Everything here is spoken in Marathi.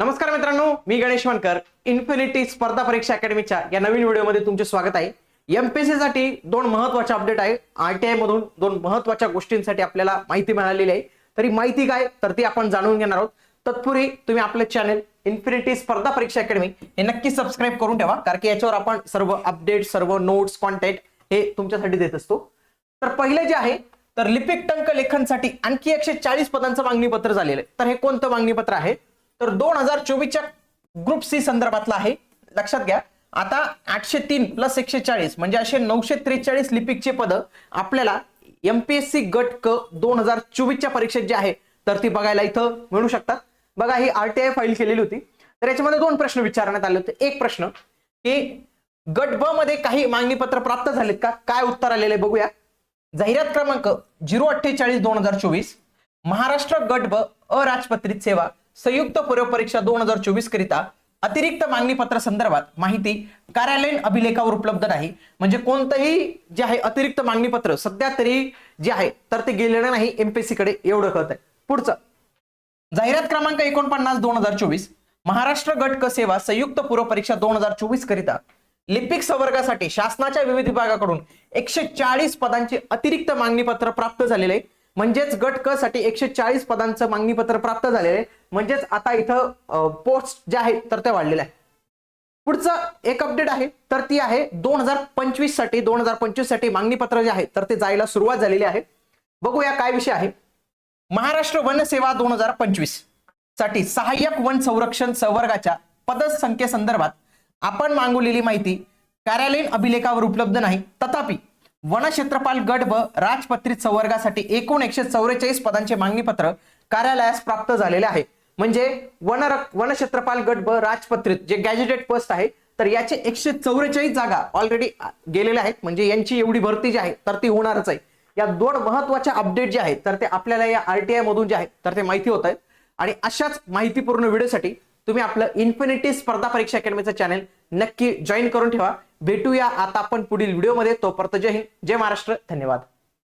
नमस्कार मित्रांनो मी गणेश वनकर इन्फिनिटी स्पर्धा परीक्षा अकॅडमीच्या या नवीन व्हिडिओमध्ये तुमचे स्वागत आहे. एमपीएससी साठी दोन महत्त्वाचे अपडेट आहे. आरटीआय मधून दोन महत्त्वाच्या गोष्टींसाठी आपल्याला माहिती मिळालेली आहे. तरी माहिती काय? तर ती आपण जाणून घेणार आहोत. तत्पूर्वी तुम्ही आपले चॅनेल इन्फिनिटी स्पर्धा परीक्षा अकॅडमी हे नक्की सबस्क्राईब करून ठेवा कारण की याच्यावर आपण सर्व अपडेट सर्व नोट्स कॉन्टेंट हे तुमच्यासाठी देत असतो. तर पहिले जे आहे तर लिपिक टंक लेखनसाठी आणखी एकशे चाळीस पदांचं मागणी पत्र झालेलं आहे. तर हे कोणतं मागणी पत्र आहे? तर दोन हजार चोवीसच्या ग्रुप सी संदर्भातला आहे. लक्षात घ्या. आता आठशे तीन प्लस एकशे चाळीस म्हणजे असे नऊशे त्रेचाळीस लिपिकचे पद आपल्याला एमपीएससी गट क दोन हजार चोवीसच्या परीक्षेत जे आहे तर ती बघायला इथं मिळू शकतात. बघा ही आरटीआय फाईल केलेली होती. तर याच्यामध्ये दोन प्रश्न विचारण्यात आले होते. एक प्रश्न की गट ब मध्ये काही मागणी पत्र प्राप्त झालेत का? काय उत्तर आलेले बघूया. जाहिरात क्रमांक झिरो अठ्ठेचाळीस दोन हजार चोवीस महाराष्ट्र गट ब अराजपत्रित सेवा संयुक्त पूर्व परीक्षा दोन हजार चोवीस करिता अतिरिक्त मागणी पत्र संदर्भात माहिती कार्यालयीन अभिलेखावर उपलब्ध नाही. म्हणजे कोणतंही जे आहे अतिरिक्त मागणी पत्र सध्या तरी जे आहे तर ते गेलेलं नाही एमपीएससी कडे एवढं कळत आहे पुढचं. जाहिरात क्रमांक एकोणपन्नास दोन हजार चोवीस महाराष्ट्र गट क सेवा संयुक्त पूर्व परीक्षा दोन हजार चोवीस करिता लिपिक संवर्गासाठी शासनाच्या विविध विभागाकडून एकशे चाळीस पदांचे अतिरिक्त मागणी पत्र प्राप्त झालेले आहे. म्हणजेच गट क साठी एकशे चाळीस पदांचं मागणी पत्र प्राप्त झालेलं आहे. म्हणजेच आता इथं पोस्ट जे आहे तर ते वाढलेल्या आहे. पुढचं एक अपडेट आहे तर ती आहे दोन हजार पंचवीससाठी दोन हजार पंचवीससाठी मागणी पत्र जे आहे तर ते जायला सुरुवात झालेली आहे. बघूया काय विषय आहे. महाराष्ट्र वन सेवा दोन हजार पंचवीससाठी सहाय्यक वन संरक्षण संवर्गाच्या पदसंख्येसंदर्भात आपण मागवलेली माहिती कार्यालयीन अभिलेखावर उपलब्ध नाही. तथापि वनक्षेत्रपाल गट व राजपत्रित संवर्गासाठी एकूण एकशे चौवेचाळीस पदांचे मागणी पत्र कार्यालयास प्राप्त झालेले आहे. म्हणजे वन वनक्षेत्रपाल गट ब राजपत्रित जे गॅजेटेड पोस्ट आहे तर याचे एकशे चौवेचाळीस जागा ऑलरेडी गेलेल्या आहेत. म्हणजे यांची एवढी भरती जी आहे तर ती होणारच आहे. या दोन महत्त्वाच्या अपडेट जे आहेत तर ते आपल्याला या आरटीआय मधून जे आहेत तर ते माहिती होत आहेत. आणि अशाच माहितीपूर्ण व्हिडिओसाठी तुम्ही आपलं इन्फिनिटी स्पर्धा परीक्षा अकॅडमीचं चॅनल नक्की जॉईन करून ठेवा. भेटूया आता आपण पुढील व्हिडिओमध्ये तोपर्यंत जय हिंद जय महाराष्ट्र. धन्यवाद.